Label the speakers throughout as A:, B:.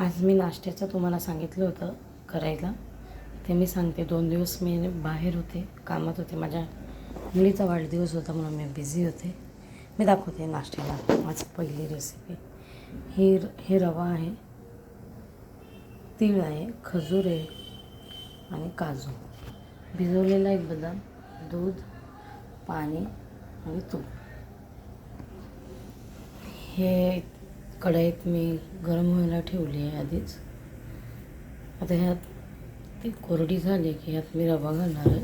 A: आज मी नाश्त्याचं तुम्हाला सांगितलं होतं करायला. ते मी सांगते. दोन दिवस मी बाहेर होते कामात होते. माझ्या मुलीचा वाढदिवस होता म्हणून मी बिझी होते. मी दाखवते नाश्त्याला माझी पहिली रेसिपी ही हे रवा आहे तीळ आहे खजूर आहे आणि काजू. भिजवलेला एक बदाम दूध पाणी आणि तूप. हे कढईत मी गरम व्हायला ठेवली आहे आधीच. आता ह्यात ती कोरडी झाली की ह्यात मी रवा घालणार आहे.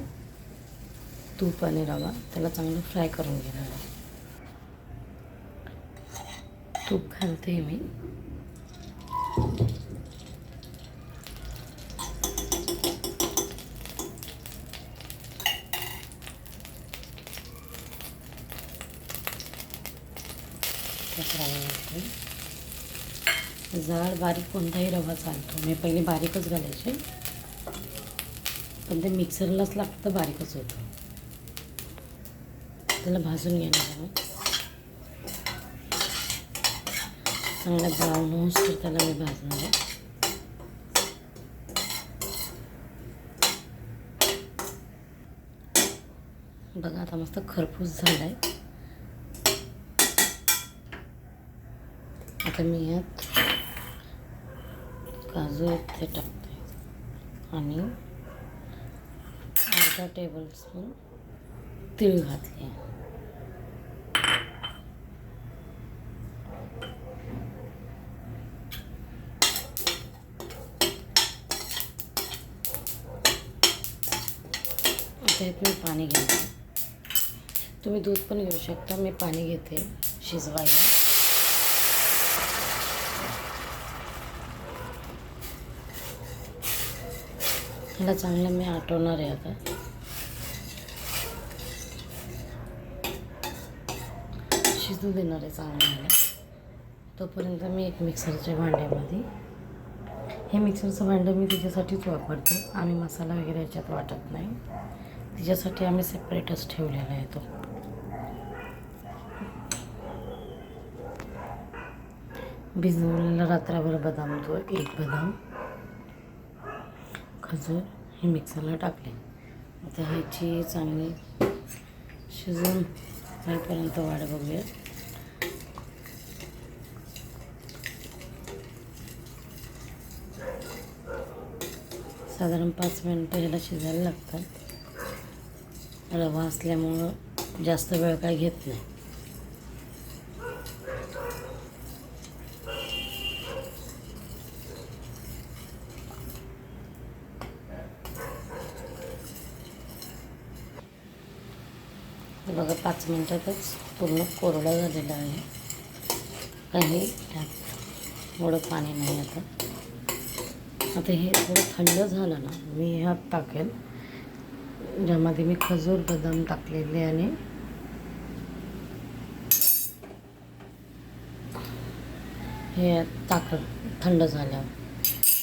A: तूप आणि रवा त्याला चांगलं फ्राय करून घेणार आहे. तूप घालते मी. रवा घालते. जाड बारीक कोणताही रवा चालतो. मी पहिले बारीकच घालायचे. पण ते मिक्सरलाच लागतं बारीकच होतं. त्याला भाजून घेणार आहे चांगला ब्राऊन होऊस तर त्याला मी भाजणार आहे. बघा आता मस्त खरपूस झाला आहे आता मी यात काजू ते टाकते अर्धा टेबलस्पून तीळ घातले आता यात मी दूध पण घेऊ शकता मी पाणी घेते शिजवायला ह्याला चांगलं मी आटवणार आहे आता. शिजू देणार आहे चांगलं मला. तोपर्यंत मी एक मिक्सरच्या भांड्यामध्ये हे मिक्सरचं भांडं मी तिच्यासाठीच वापरते. आम्ही मसाला वगैरे याच्यात वाटत नाही. तिच्यासाठी आम्ही सेपरेटच ठेवलेला आहे तो. भिजवलेला रात्रभर बदाम तो एक बदाम. खजूर हे मिक्सरला टाकले. आता ह्याची चांगली शिजून होईपर्यंत वाढ बघूया. साधारण पाच मिनटं ह्याला शिजायला लागतात. रवा असल्यामुळं जास्त वेळ काय घेत नाही. बघा पाच मिनटातच पूर्ण कोरडा झालेला आहे. काही त्यात. थोडं पाणी नाही आता. आता हे थोडं थंड झालं ना मी ह्यात टाकेल. ज्यामध्ये मी खजूर बदाम टाकलेले आणि हे टाकल थंड झाल्यावर.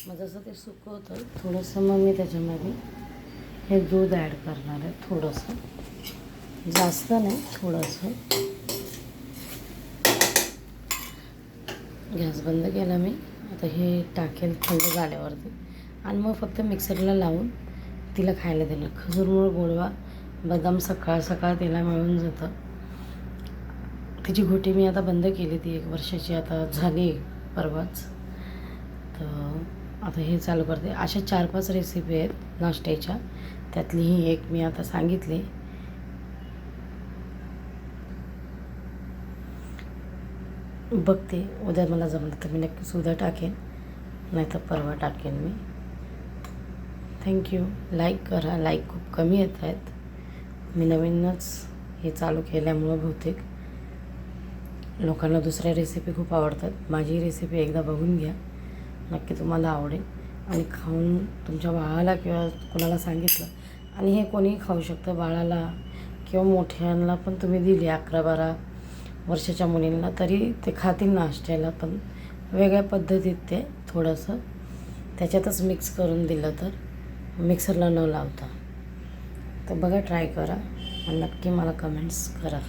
A: मग जसं ते सुकवतं थोडंसं मग मी त्याच्यामध्ये हे दूध ॲड करणार आहे थोडंसं. जास्त नाही थोडंसं. गॅस बंद केला मी. आता हे टाकेल थंड झाल्यावरती. आणि मग फक्त मिक्सरला लावून तिला खायला दिलं खजूरमुळं गोडवा बदाम सकाळ सकाळ तिला मिळून जातं. तिची घोटी मी आता बंद केली ती एक वर्षाची. आता झाली परवाच. तर आता हे चालू करते. अशा चार पाच रेसिपी आहेत नाश्त्याच्या. त्यातली ही एक मी आता सांगितली. बघते. उद्या मला जमलं तर मी नक्कीच उद्या टाकेन. नाहीतर परवा टाकेन मी. थँक्यू लाईक करा. लाईक खूप कमी येत आहेत. मी नवीनच हे चालू केल्यामुळं बहुतेक. लोकांना दुसऱ्या रेसिपी खूप आवडतात. माझी रेसिपी एकदा बघून घ्या. नक्की तुम्हाला आवडेल. आणि खाऊन तुमच्या बाळाला किंवा कोणाला सांगितलं आणि हे कोणीही खाऊ शकतं. बाळाला किंवा मोठ्यांना पण तुम्ही दिली अकरा बारा वर्षाच्या मुलींना तरी ते खातील नाश्त्याला पण वेगळ्या पद्धतीत ते थोडंसं त्याच्यातच मिक्स करून दिलं तर मिक्सरला न लावता. तर बघा ट्राय करा. आणि नक्की मला कमेंट्स करा.